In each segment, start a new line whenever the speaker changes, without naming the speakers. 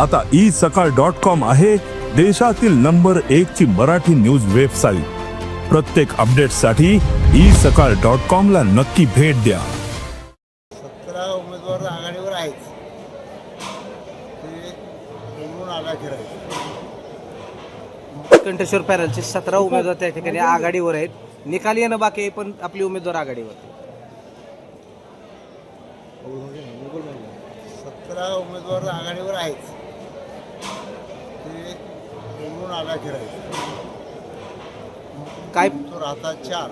आता ई सकाळ dot com आहे देशातील नंबर एक ची मराठी न्यूज वेबसाईट. प्रत्येक अपडेटसाठी ई सकाळ डॉट कॉम ला नक्की भेट द्या.
सतरा उमेदवार आघाडीवर आहेत.
कंठेश्वर पॅनलचे सतरा उमेदवार त्या ठिकाणी आघाडीवर आहेत. निकाल येणं बाकी आहे पण आपले उमेदवार आघाडीवर
सतरा उमेदवार आघाडीवर आहेत. ते निवडून आला आहे
काय?
तो राहतात चार.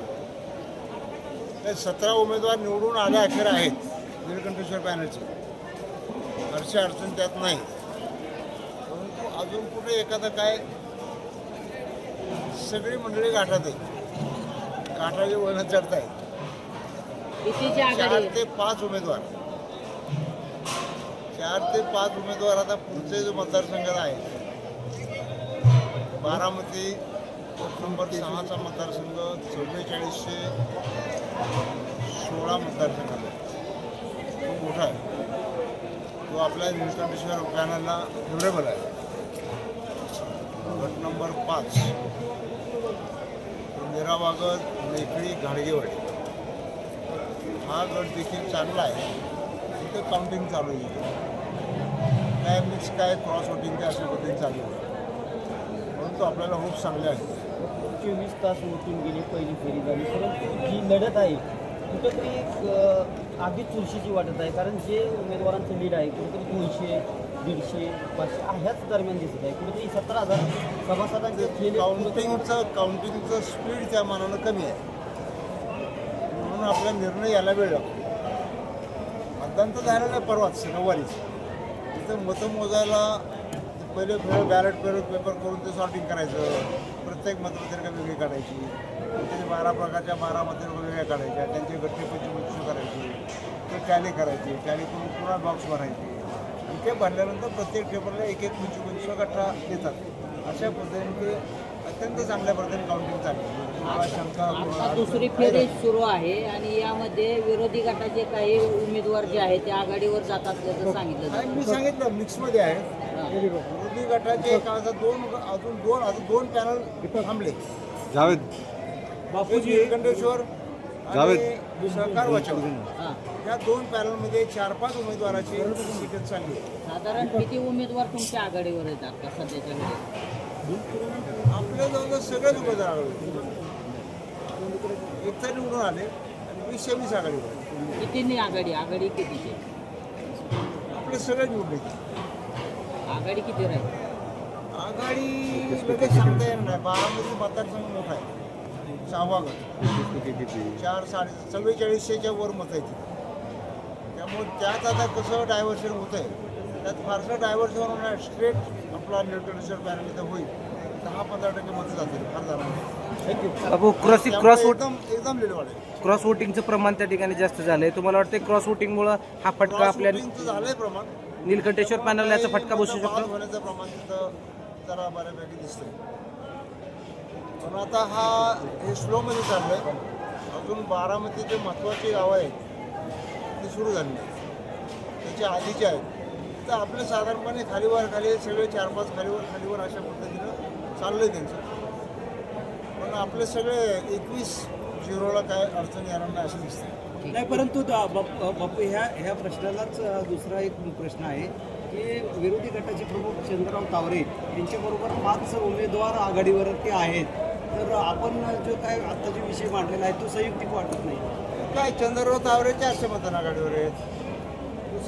ते सतरा उमेदवार निवडून आले अखेर आहेत निळकंठेश्वर पॅनलचे. हरशी अडचण त्यात नाही. परंतु अजून कुठे एखादं काय? सगळी मंडळी गाठात आहे काठाची वळण चढत आहेत
कितीची
चार ते पाच उमेदवार. चार ते पाच उमेदवार आता पुढचे जो मतदारसंघात आहे बारामती नंबर सहाचा मतदारसंघ चव्वेचाळीसशे सोळा मतदारसंघात आहे तो मोठा आहे. तो आपल्या निळकंठेश्वर पॅनलला फेवरेबल आहे. गट नंबर पाच. निरावागत लेखळी घाडगेवाडी. हा गट देखील चांगला आहे. तिथं काउंटिंग चालू आहे. काय मिक्स काय क्रॉस वोटिंग काय अशा पद्धतीने चालू आहे. परंतु आपल्याला होप चांगले आहे.
चोवीस तास उठून गेली पहिली फेरी झाली. परंतु जी लढत आहे कुठंतरी अगदी चुरशीची वाटत आहे. कारण जे उमेदवारांचं लीड आहे कुठेतरी दोनशे दीडशे पाचशे ह्याच दरम्यान दिसत आहे. कुठेतरी सतरा हजार सभासदांचे
काउंटिंगचं काउंटिंगचं स्पीड त्या मानानं कमी आहे. म्हणून आपला निर्णय यायला वेळ लागतो. मतदान तर झालं नाही परवाच रविवारीच. तिथं मतं मोजायला पहिले बॅलेट पेपर पेपर करून ते सॉर्टिंग करायचं. प्रत्येक मतपत्रिका वेगळी काढायची. त्याचे बारा प्रकारच्या बारा मतं वेगळ्या काढायच्या. त्यांचे गट्टे पंचवीस करायचे. ते टॅली करायचे. टॅली करून पुन्हा बॉक्स भरायचे. आणि ते भरल्यानंतर प्रत्येक पेपरला एक एक पंचवीस पंचवीस गठ्ठा देतात. अशा पद्धतीने ते अत्यंत चांगल्या पद्धतीने काउंटिंग चालली
आता
कोणाला
दुसरी फेरी सुरू आहे आणि यामध्ये विरोधी गटाचे काही उमेदवार जे आहेत ते आघाडीवर जात असल्याचं सांगितलं
नाही,
जातं.
मी सांगितलं मिक्समध्ये आहे. विरोधी गटाचे एक दोन अजून दोन अजून दोन पॅनल थांबले.
जावेद.
बापूजी कंडेश्वर आणि सहकार वाचव
हां.
या दोन पॅनलमध्ये चार पाच उमेदवाराची सीटच चालली. आहे
साधारण किती उमेदवार तुमच्या आघाडीवर आहेत आता सध्याच्या
आपल्या जवळ सगळेच उमेदवार आघाडीवर एक तर निवडून आले आणि वीस आघाडीवर आहे.
कितींनी आघाडी आघाडी कितीची
आपले सगळे निवडले
आघाडी किती राहील?
आघाडी लगेच सांगता येणार नाही. बारामती मतदारसंघ मोठा आहे. सहावा गट. चार साडे चव्वेचाळीसशेच्या वर मत आहे त्यामुळे त्यात आता कसं डायव्हर्शन होत आहे त्यात फारसं डायव्हर्शन होणार स्ट्रेट आपला निवट्रेशन पॅनल इथं होईल. दहा पंधरा टक्के मतं जातील फार जाणार
बाबू क्रॉस क्रॉस वोट
एकदम एकदम लीड वाढेल
क्रॉस वोटिंगचं प्रमाण त्या ठिकाणी जास्त झालंय. तुम्हाला वाटतं क्रॉस वोटिंगमुळे हा फटका आपल्या
वोटिंगचं झालंय प्रमाण.
नीलकंठेश्वर पॅनलला याचा फटका बसू
पास
शकतो
होण्याचं प्रमाण तिथं जरा बऱ्यापैकी दिसतंय. पण आता हा हे स्लोमध्ये चाललंय. अजून बारामतीचे महत्त्वाची गावं आहेत ती सुरू झाली नाही त्याच्या आधीचे आहेत. तर आपले साधारणपणे खालीवर खाली सगळे चार पाच खालीवर खालीवर अशा पद्धतीनं चाललंय त्यांचं. पण आपले सगळे एकवीस झिरोला काय अडचण येणार नाही असं दिसतं.
नाही परंतु बाप- ह्या ह्या प्रश्नालाच दुसरा एक प्रश्न आहे की विरोधी गटाचे प्रमुख चंद्रराव तावरे यांच्याबरोबर पाच उमेदवार आघाडीवरती आहेत. तर आपण जो काय आता जो विषय मांडलेला आहे तो संयुक्तिक वाटत नाही.
काय चंद्रराव तावरे चारशे मतांना आघाडीवर आहेत?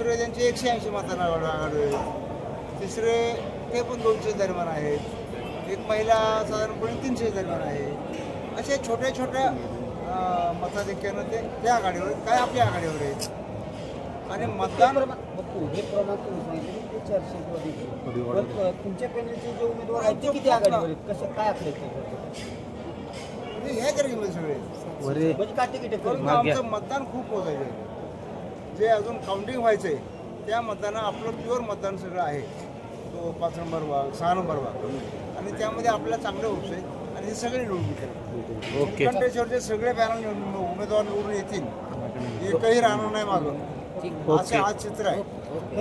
दुसरे त्यांचे एकशे ऐंशी मतांना आघाडीवर आहेत तिसरे ते पण दोनशे दरम्यान आहेत. एक महिला साधारणपणे तीनशे दरम्यान आहे. असे छोट्या छोट्या मताधिक्यानं ते त्या आघाडीवर आहेत काय आपल्या आघाडीवर आहेत. आणि मतदान
बघतो हे प्रमाण तुम्ही सांगितलं की ते चारशे तुमच्या पॅनलचे जे उमेदवार आहेत ते किती आघाडीवर आहेत? कसं काय
म्हणजे हे तरी म्हणजे सगळे.
म्हणजे काटे किटे
परंतु आमचं मतदान खूप मोजायचं आहे. जे अजून काउंटिंग व्हायचंय त्या मतदाना आपलं प्युअर मतदान सगळं आहे. तो पाच नंबर भाग सहा नंबर भाग. आणि त्यामध्ये आपल्याला चांगले होप्स आहेत आणि हे सगळे निवडून येतील
ओके.
कंटेश्वरचे सगळे पॅनल उमेदवार निवडून येतील. एकही राहणार नाही मागं. असे आज चित्र आहे.